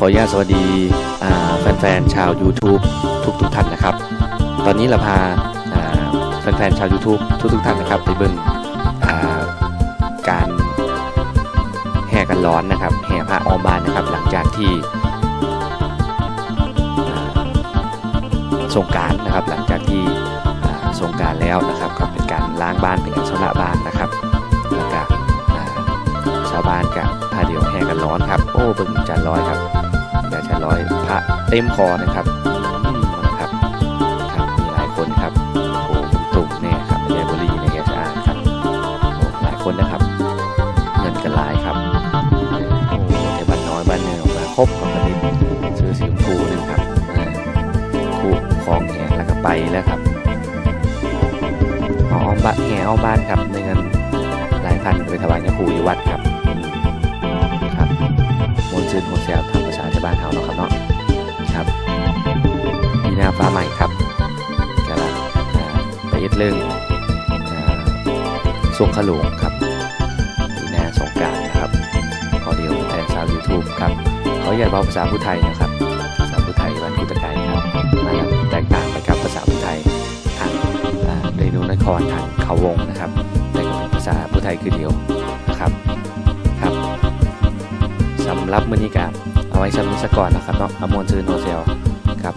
ขออนุญาตสวัสดีแฟนๆชาว YouTube ทุกทุกๆท่านนะครับ ตอนนี้เราพาแฟนๆชาว YouTube ทุกทุกๆท่านนะครับ ไปเบิ่งการแห่กันร้อนนะครับแห่พระออมบานนะครับ หลังจากที่สงการนะครับ หลังจากที่สงการแล้วนะครับ ก็เป็นการล้างบ้านเป็นการชำระบ้านนะครับแล้วก็ชาวบ้านกับ ร้อนครับ โอ้เบิ่งจันร้อยครับจันจันร้อยพระเต็มคอนะครับนะครับครับมีหลายคนครับโอ้ตุ่มเนี่ยครับในบุรีในแกจะอานครับโอ้หลายคนนะครับ เงินกันหลายครับโอ้แต่บ้านน้อยบ้านเนือออกมาครบกับประดิษฐ์ซื้อสีชมพูหนึงครับเออคู่คลองแหงแล้วก็ไปแล้วครับเอาอ้อมบ้านแห่อ้อมบ้านครับในเงินหลายพันไปถวายยาคูอยู่วัดครับ เรื่องอ่าสวงขลุงครับปีหน้าสงการนะครับขอเดียวแทนชาว YouTube ครับเขาอยากบอกภาษาผู้ไทยนะครับภาษาผู้ไทยวันกุตไกครับมาแล้วแตกต่างไปกับภาษาผู้ไทยทางเรนูนครทางเขาวงนะครับแต่ก็เป็นภาษาผู้ไทยคือเดียวนะครับครับสำหรับมือนี้กับเอาไว้ชำนิสก่อนนะครับเนาะอมวนซื้อโนเซลครับ